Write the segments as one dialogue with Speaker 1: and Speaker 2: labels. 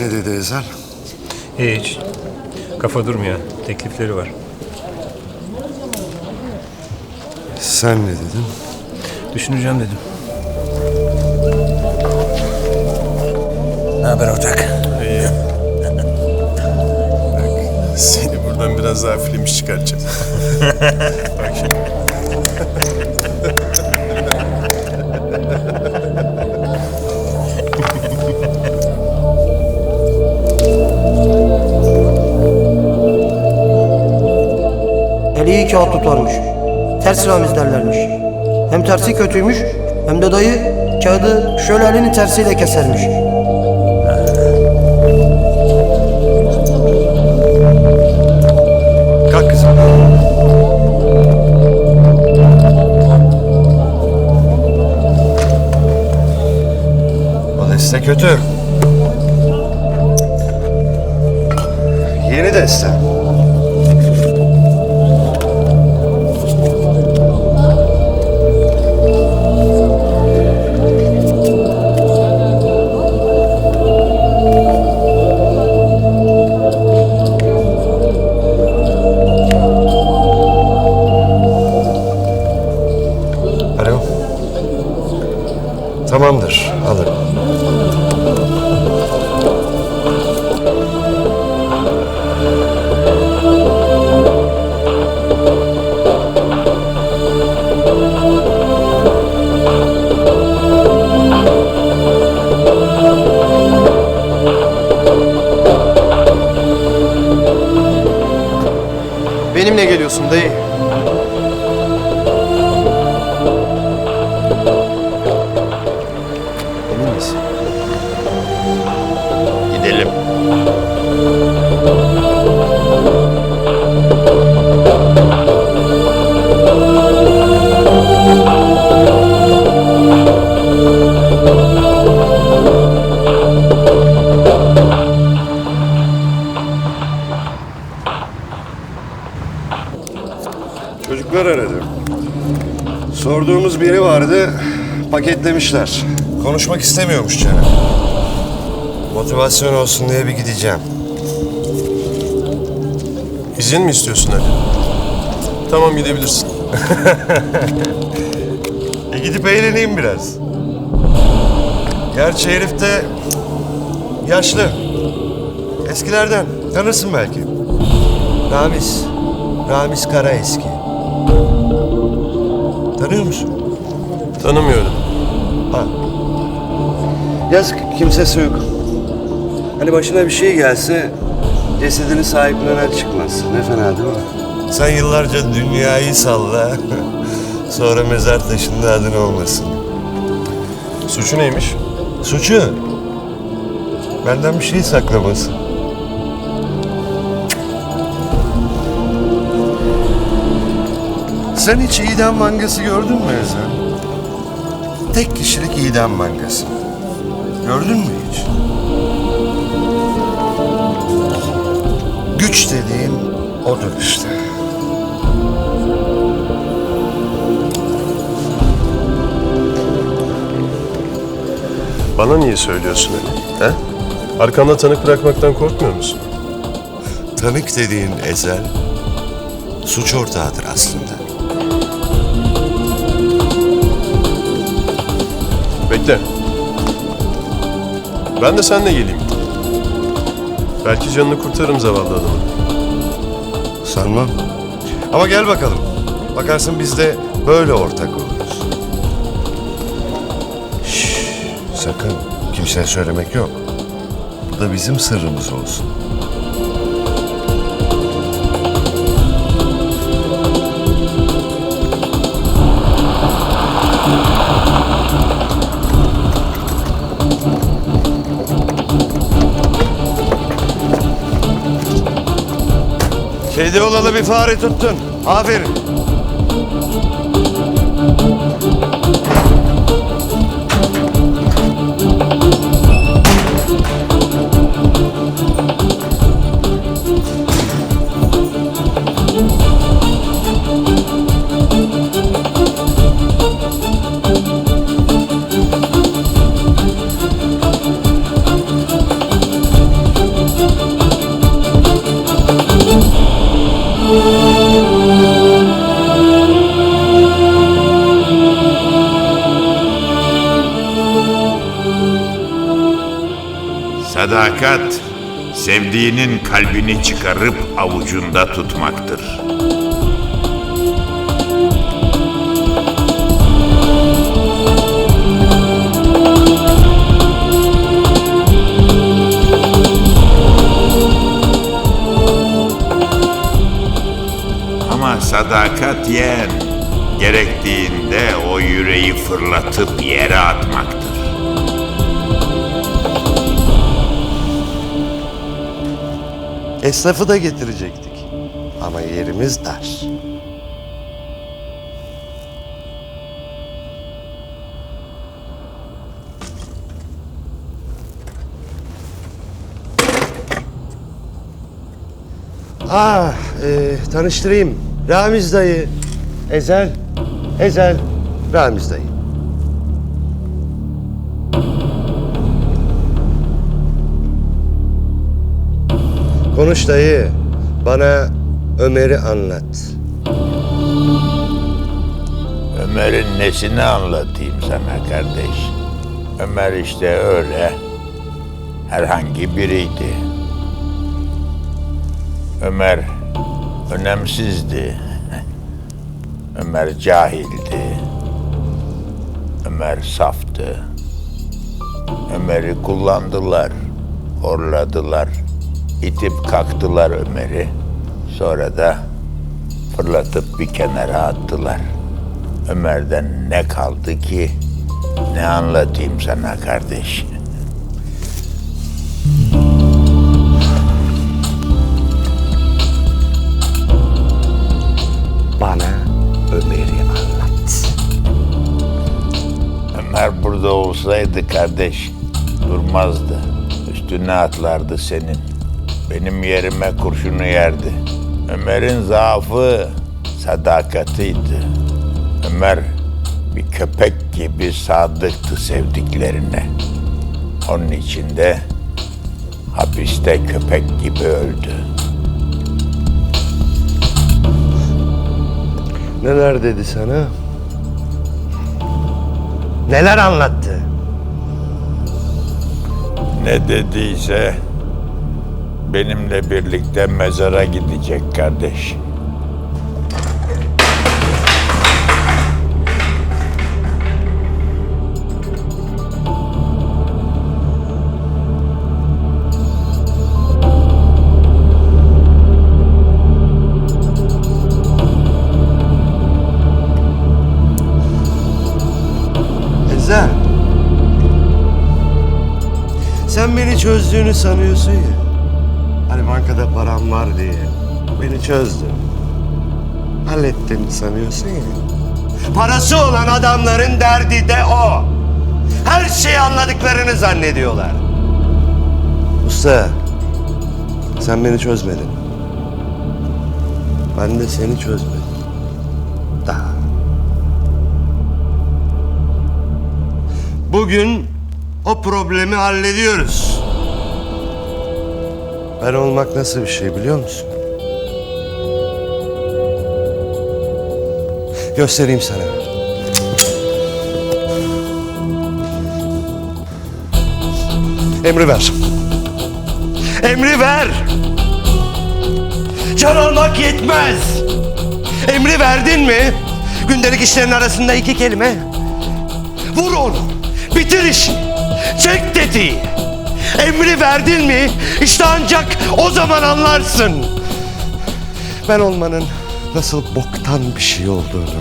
Speaker 1: Ne dedi Ezel?
Speaker 2: Hiç. Kafa durmuyor. Teklifleri var.
Speaker 1: Sen ne dedin?
Speaker 2: Düşüneceğim dedim. Ne haber ortak?
Speaker 3: Seni buradan biraz daha film iş çıkartacağız. Bak şimdi.
Speaker 4: İyi kağıt tutarmış. Ters ramiz derlermiş. Hem tersi kötüymüş hem de dayı kağıdı şöyle elinin tersiyle kesermiş.
Speaker 1: Kalk kızım. O deste kötü. Yeni deste. Tamamdır, alırım.
Speaker 5: Benimle geliyorsun dayı.
Speaker 1: Sorduğumuz biri vardı, paketlemişler. Konuşmak istemiyormuş canım. Motivasyon olsun diye bir gideceğim.
Speaker 3: İzin mi istiyorsun Ali? Tamam gidebilirsin.
Speaker 1: E gidip eğleneyim biraz. Gerçi herif de yaşlı. Eskilerden. Tanırsın belki. Ramiz. Ramiz Karaeski. Tanıyor musun?
Speaker 3: Tanımıyorum.
Speaker 1: Ha. Yazık kimsesi yok. Hani başına bir şey gelse cesedini sahiplenen çıkmaz. Ne fena değil mi? Sen yıllarca dünyayı salla. Sonra mezar taşında adın olmasın.
Speaker 3: Suçu neymiş?
Speaker 1: Suçu benden bir şey saklaması. Sen hiç idam mangası gördün mü Ezel? Tek kişilik idam mangası. Gördün mü hiç? Güç dediğin odur işte.
Speaker 3: Bana niye söylüyorsun Ali? He? Arkanda tanık bırakmaktan korkmuyor musun?
Speaker 1: Tanık dediğin Ezel, suç ortağıdır aslında.
Speaker 3: Ben de seninle geleyim. Belki canını kurtarırım zavallı adamın.
Speaker 1: Sanmam. Ama gel bakalım. Bakarsın biz de böyle ortak oluruz. Şşş, sakın kimseye söylemek yok. Bu da bizim sırrımız olsun. Kedi olalı bir fare tuttun. Aferin.
Speaker 6: Sadakat, sevdiğinin kalbini çıkarıp avucunda tutmaktır. Ama sadakat yeğen, gerektiğinde o yüreği fırlatıp yere atmaktır.
Speaker 1: Esnafı da getirecektik. Ama yerimiz dar. Ah, e, tanıştırayım. Ramiz dayı. Ezel. Ezel. Ramiz dayı. Konuş dayı. Bana Ömer'i anlat.
Speaker 6: Ömer'in nesini anlatayım sana kardeş? Ömer işte öyle herhangi biriydi. Ömer önemsizdi. Ömer cahildi. Ömer saftı. Ömer'i kullandılar, horladılar, itip kalktılar Ömer'i. Sonra da fırlatıp bir kenara attılar. Ömer'den ne kaldı ki? Ne anlatayım sana kardeş?
Speaker 1: Bana Ömer'i anlat.
Speaker 6: Ömer burada olsaydı kardeş durmazdı. Üstüne atlardı senin. Benim yerime kurşunu yerdi. Ömer'in zaafı sadakatiydi. Ömer bir köpek gibi sadıktı sevdiklerine. Onun için de hapiste köpek gibi öldü.
Speaker 1: Neler dedi sana? Neler anlattı?
Speaker 6: Ne dediyse benimle birlikte mezara gidecek kardeş.
Speaker 1: Ezel. Sen beni çözdüğünü sanıyorsun ya. Bankada param var diye. Beni çözdün. Hallettin sanıyorsun ya. Parası olan adamların derdi de o. Her şeyi anladıklarını zannediyorlar. Usta, sen beni çözmedin. Ben de seni çözmedim. Daha. Bugün o problemi hallediyoruz. Ben olmak nasıl bir şey biliyor musun? Göstereyim sana. Emri ver. Emri ver. Can almak yetmez. Emri verdin mi? Gündelik işlerin arasında iki kelime. Vur onu. Bitir işi. Çek tetiği. Emri verdin mi? İşte ancak o zaman anlarsın. Ben olmanın nasıl boktan bir şey olduğunu.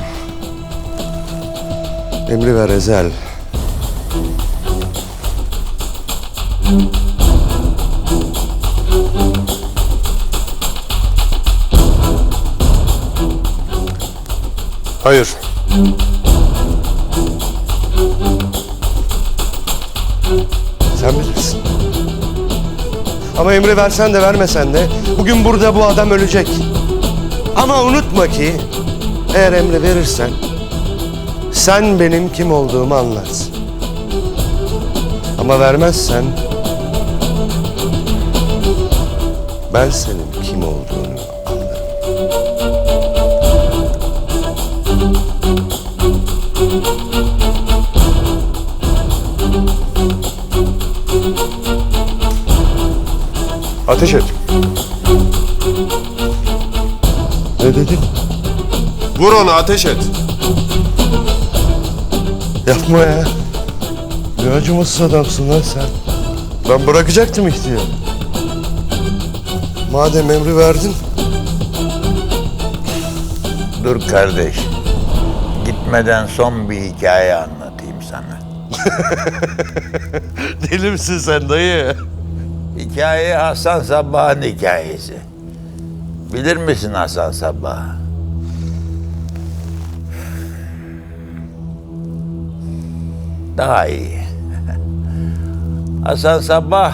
Speaker 1: Emri ver Ezel.
Speaker 3: Hayır.
Speaker 1: Sen bilirsin. Ama emri versen de vermesen de bugün burada bu adam ölecek. Ama unutma ki eğer emri verirsen sen benim kim olduğumu anlarsın. Ama vermezsen ben senin
Speaker 3: Ateş et.
Speaker 1: Ne dedin?
Speaker 3: Vur onu ateş et.
Speaker 1: Yapma ya. Ne acımasız adamsın lan sen. Ben bırakacaktım ihtiyar. Madem emri verdin,
Speaker 6: Dur kardeş. Gitmeden son bir hikaye anlatayım sana.
Speaker 1: deli misin sen dayı?
Speaker 6: Hikaye Hasan Sabbah'ın hikayesi. Bilir misin Hasan Sabbah? Daha iyi. Hasan Sabbah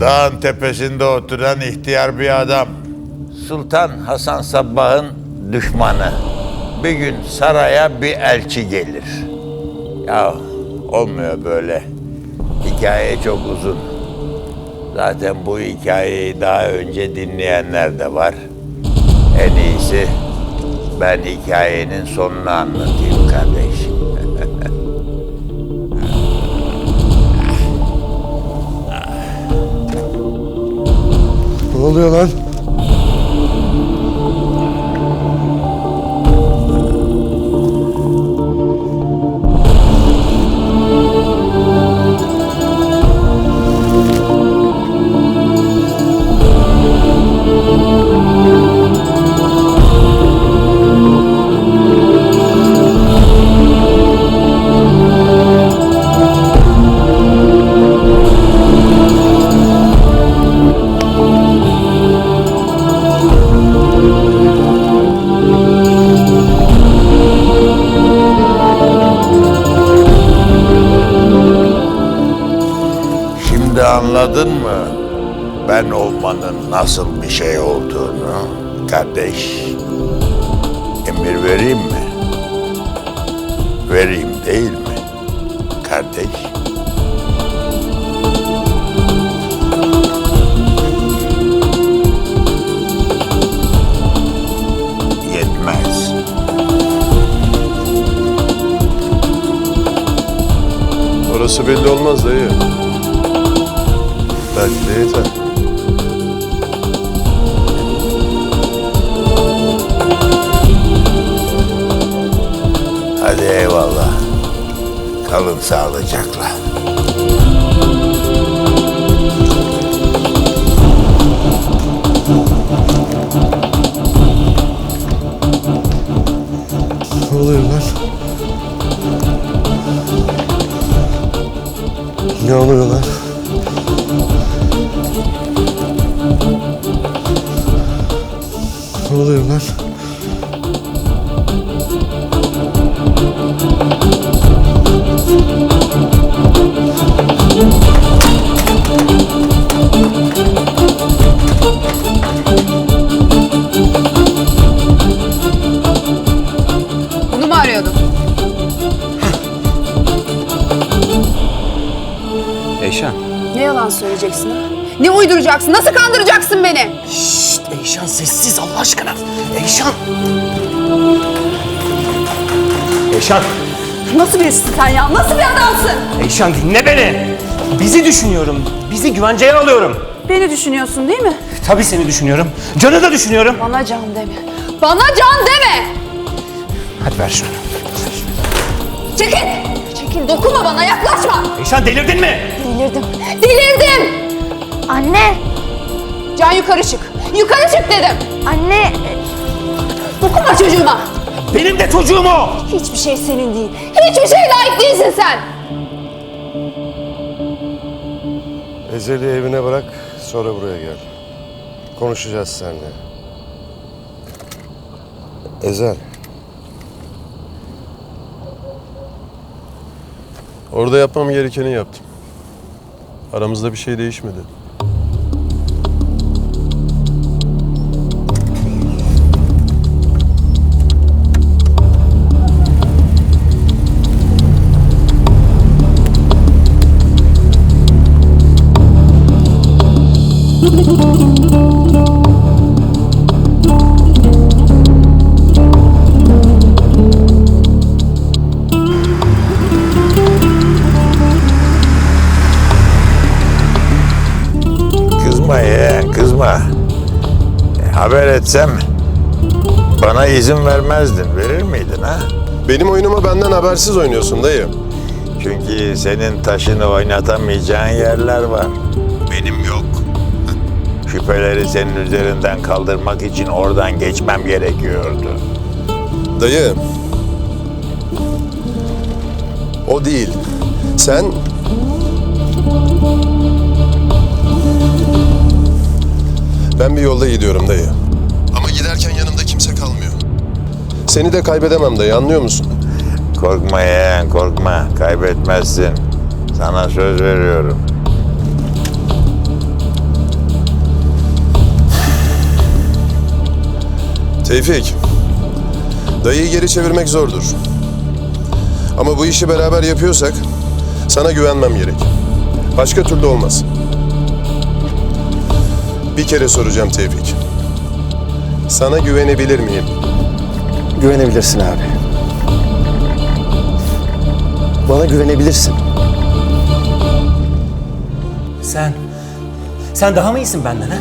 Speaker 6: dağın tepesinde oturan ihtiyar bir adam. Sultan Hasan Sabbah'ın düşmanı. Bir gün saraya bir elçi gelir. Ya olmuyor böyle. Hikaye çok uzun. Zaten bu hikayeyi daha önce dinleyenler de var. En iyisi ben hikayenin sonunu anlatayım kardeş.
Speaker 1: Ne oluyor lan?
Speaker 6: Anladın mı? Ben olmanın nasıl bir şey olduğunu kardeş. Emir vereyim mi? Vereyim değil mi? Kardeş.
Speaker 3: Orası belli olmaz dayı. Belki de yeter.
Speaker 6: Hadi eyvallah. Kalın sağlıcakla.
Speaker 1: Ne oluyor lan? Ne oluyor lan? Ne oluyor lan?
Speaker 7: Bunu mu arıyordun?
Speaker 2: Eyşan.
Speaker 7: Ne yalan söyleyeceksin ha? Ne uyduracaksın? Nasıl kandıracaksın beni?
Speaker 4: Şşt Eyşan sessiz Allah aşkına. Eyşan.
Speaker 5: Eyşan,
Speaker 7: Nasıl birisin sen ya? Nasıl bir adamsın?
Speaker 5: Eyşan dinle beni. Bizi düşünüyorum. Bizi güvenceye alıyorum.
Speaker 7: Beni düşünüyorsun değil mi?
Speaker 5: Tabii seni düşünüyorum. Can'ı da düşünüyorum.
Speaker 7: Bana can deme. Bana can deme!
Speaker 5: Hadi ver şunu.
Speaker 7: Çekil! Çekil dokunma bana yaklaşma!
Speaker 5: Eyşan delirdin mi?
Speaker 7: Delirdim. Delirdim!
Speaker 8: Anne,
Speaker 7: Can yukarı çık. Yukarı çık dedim.
Speaker 8: anne,
Speaker 7: Dokunma çocuğuma.
Speaker 5: Benim de çocuğum o.
Speaker 7: Hiçbir şey senin değil. Hiçbir şeye layık değilsin sen.
Speaker 1: Ezeli evine bırak, sonra buraya gel. Konuşacağız seninle. Ezel,
Speaker 3: Orada yapmam gerekeni yaptım. Aramızda bir şey değişmedi. Kızma yeğen kızma.
Speaker 6: E, haber etsem bana izin vermezdin. Verir miydin ha?
Speaker 3: Benim oyunuma benden habersiz oynuyorsun dayı.
Speaker 6: Çünkü senin taşını oynatamayacağın yerler var. Benim yok. Şüpheleri senin üzerinden kaldırmak için oradan geçmem gerekiyordu.
Speaker 3: Dayı. O değil. Sen... Ben bir yolda gidiyorum dayı. Ama giderken yanımda kimse kalmıyor. Seni de kaybedemem dayı anlıyor musun?
Speaker 6: Korkma yeğen korkma. Kaybetmezsin. Sana söz veriyorum.
Speaker 3: Tevfik. Dayıyı geri çevirmek zordur. Ama bu işi beraber yapıyorsak sana güvenmem gerek. Başka türlü olmaz. Bir kere soracağım Tevfik. Sana güvenebilir miyim?
Speaker 8: Güvenebilirsin abi. Bana güvenebilirsin.
Speaker 5: Sen, sen daha mı iyisin benden ha?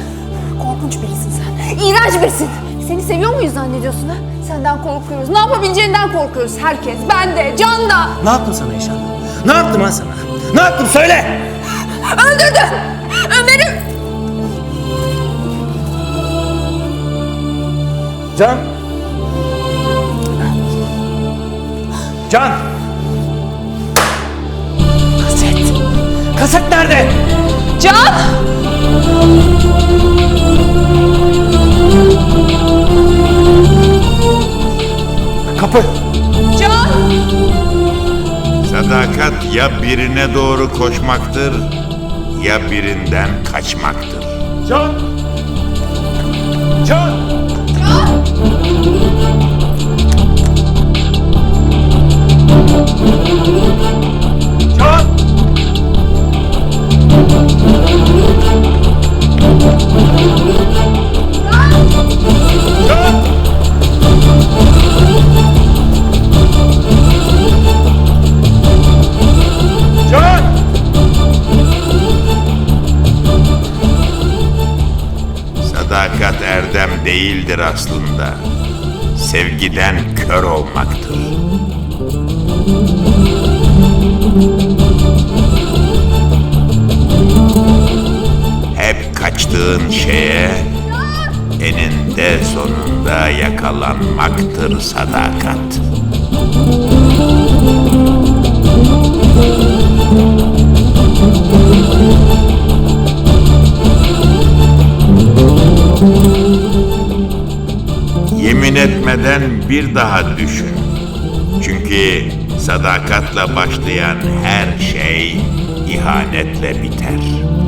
Speaker 7: Korkunç birisin sen. İğrenç birisin. Seni seviyor muyuz zannediyorsun ha? Senden korkuyoruz. Ne yapabileceğinden korkuyoruz herkes. Ben de, Can da.
Speaker 5: Ne yaptım sana Eşan? Ne yaptım ben sana? Ne yaptım söyle!
Speaker 7: Öldürdün. Ömer'i
Speaker 5: Can! Can! Kaset! Kaset nerede?
Speaker 7: Can!
Speaker 5: Kapı!
Speaker 7: Can!
Speaker 6: Sadakat ya birine doğru koşmaktır ya birinden kaçmaktır.
Speaker 5: Can! Can!
Speaker 6: Kaçtığın şeye eninde sonunda yakalanmaktır sadakat. Yemin etmeden bir daha düşün. Çünkü sadakatla başlayan her şey ihanetle biter.